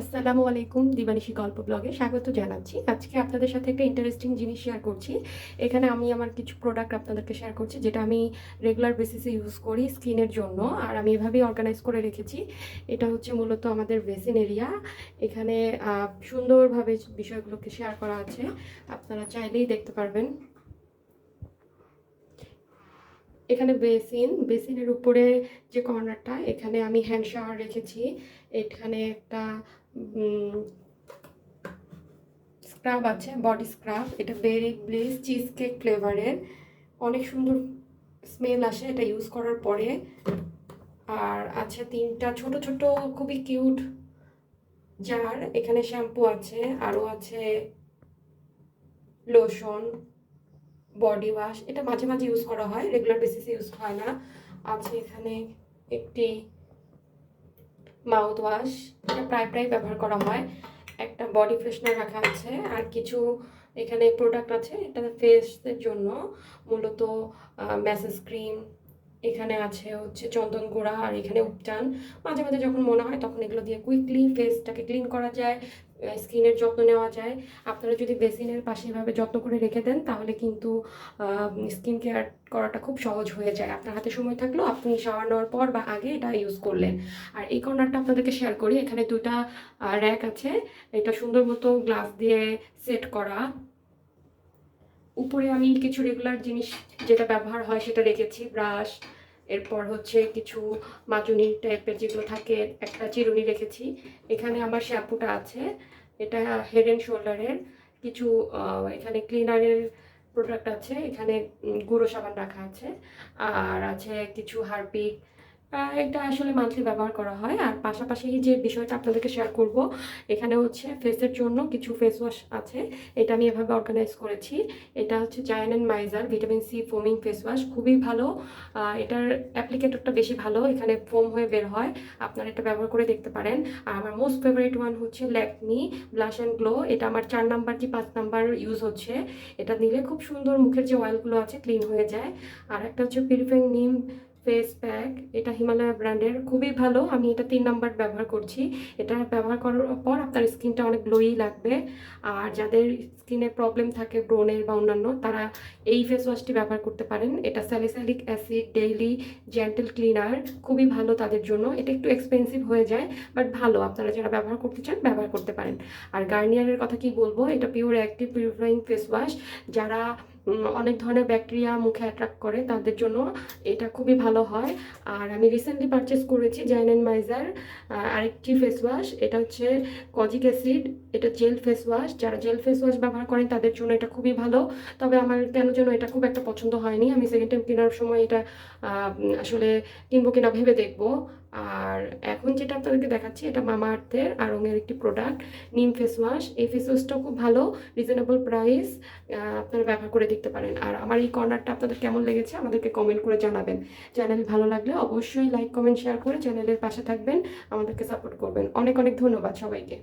আসসালামু আলাইকুম, দিবানিশি গল্প ব্লগে স্বাগত জানাচ্ছি। আজকে আপনাদের সাথে একটা ইন্টারেস্টিং জিনিস শেয়ার করছি। এখানে আমি আমার কিছু প্রোডাক্ট আপনাদেরকে শেয়ার করছি, যেটা আমি রেগুলার বেসিসে ইউজ করি স্কিনের জন্য। আর আমি এভাবেই অর্গানাইজ করে রেখেছি। এটা হচ্ছে মূলত আমাদের বেসিন এরিয়া এখানে সুন্দরভাবে বিষয়গুলোকে শেয়ার করা আছে। আপনারা চাইলেই দেখতে পারবেন। এখানে বেসিন বেসিনের উপরে যে কর্নারটা এখানে আমি হ্যান্ড শাওয়ার রেখেছি। এখানে একটা স্ক্রাব আছে বডি স্ক্রাব এটা বেরি ব্লিস চিজ কেক ফ্লেভারের অনেক সুন্দর স্মেল আসে এটা ইউজ করার পরে। আর আছে তিনটা ছোট ছোট, খুবই কিউট জার এখানে শ্যাম্পু আছে আরও আছে লোশন বডি ওয়াশ এটা মাঝে মাঝে ইউজ করা হয় রেগুলার বেসিসে ইউজ হয় না। আছে এখানে একটি মাউথ ওয়াশ এটা প্রায় প্রায় ব্যবহার করা হয়। একটা বডি ফ্রেশনার রাখা আছে, আর কিছু এখানে প্রোডাক্ট আছে, এটা ফেসের জন্য। মূলত ম্যাসেজ ক্রিম এখানে আছে হচ্ছে চন্দন গুঁড়া আর এখানে উপটান। মাঝে মাঝে যখন মনে হয় তখন এগুলো দিয়ে কুইকলি ফেসটাকে ক্লিন করা যায় স্কিনের যত্ন নেওয়া যায়। আপনারা যদি বেসিনের পাশে এভাবে যত্ন করে রেখে দেন তাহলে কিন্তু স্কিন কেয়ার করাটা খুব সহজ হয়ে যায়। আপনার হাতে সময় থাকলেও আপনি শাওয়ার নেওয়ার পর বা আগে এটা ইউজ করলেন। আর এই কর্নারটা আপনাদেরকে শেয়ার করি। এখানে দুটা র্যাক আছে। এটা সুন্দর মতো গ্লাস দিয়ে সেট করা। উপরে আমি কিছু রেগুলার জিনিস যেটা ব্যবহার হয় সেটা রেখেছি। ব্রাশ এরপর হচ্ছে কিছু মাজুনি টাইপের যেগুলো থাকে, একটা চিরুনি রেখেছি। এখানে আমার শ্যাম্পুটা আছে, এটা হেড অ্যান্ড শোল্ডারের কিছু এখানে ক্লিনারের প্রোডাক্ট আছে, এখানে গুঁড়ো সাবান রাখা আছে। আর আছে কিছু হারপিক এটা আসলে মান্থলি ব্যবহার করা হয়। আর পাশাপাশি যে বিষয়টা আপনাদেরকে শেয়ার করব, এখানে হচ্ছে ফেসের জন্য কিছু ফেস ওয়াশ আছে। এটা আমি এভাবে অর্গানাইজ করেছি। এটা হচ্ছে Zayn and Myza vitamin C foaming face wash খুবই ভালো। এটার অ্যাপ্লিকেটরটা বেশি ভালো, এখানে ফোম হয়ে বের হয়। আপনারা এটা ব্যবহার করে দেখতে পারেন। আর আমার মোস্ট ফেভারিট ওয়ান হচ্ছে ল্যাকমি ব্লাশ অ্যান্ড গ্লো এটা আমার চার নাম্বার কি পাঁচ নাম্বার ইউজ হচ্ছে। এটা নিলে খুব সুন্দর মুখের যে অয়েলগুলো আছে ক্লিন হয়ে যায়। আর একটা হচ্ছে পিরিফাইং নিম ফেস প্যাক এটা হিমালয়া ব্র্যান্ডের খুবই ভালো। আমি এটা তিন নাম্বার ব্যবহার করছি। এটা ব্যবহার করার পর আপনার স্কিনটা অনেক গ্লোই লাগবে। আর যাদের স্কিনে প্রবলেম থাকে ব্রোনের বা অন্যান্য, তারা এই ফেস ওয়াশটি ব্যবহার করতে পারেন। এটা salicylic acid daily gentle cleanser খুবই ভালো তাদের জন্য। এটা একটু এক্সপেন্সিভ হয়ে যায় বাট ভালো। আপনারা যারা ব্যবহার করতে চান, ব্যবহার করতে পারেন। আর গার্নিয়ারের কথা কি বলব? এটা pure active purifying face wash যারা অনেক ধরনের ব্যাকটেরিয়া মুখে অ্যাট্রাক্ট করে, তাদের জন্য এটা খুবই ভালো হয়। আর আমি রিসেন্টলি পারচেস করেছি জাইন অ্যান্ড মাইজার আরেকটি ফেস ওয়াশ এটা হচ্ছে কজিক অ্যাসিড এটা জেল ফেস ওয়াশ যারা জেল ফেস ওয়াশ ব্যবহার করেন, তাদের জন্য এটা খুবই ভালো। তবে আমার কেন যেন এটা খুব একটা পছন্দ হয়নি। আমি সেকেন্ড টাইম কেনার সময় এটা আসলে কিনবো কিনা ভেবে দেখব। আর এখন যেটা আপনাদেরকে দেখাচ্ছি, এটা মামা আর্থের আরঙের একটি প্রোডাক্ট নিম ফেস ওয়াশ এই ফেস ওয়াশটাও খুব ভালো রিজনেবল প্রাইস আপনারা ব্যবহার করে দেখতে পারেন। আর আমার এই কর্নারটা আপনাদের কেমন লেগেছে, আমাদেরকে কমেন্ট করে জানাবেন। চ্যানেল ভালো লাগলে অবশ্যই লাইক কমেন্ট শেয়ার করে চ্যানেলের পাশে থাকবেন, আমাদেরকে সাপোর্ট করবেন। অনেক অনেক ধন্যবাদ সবাইকে।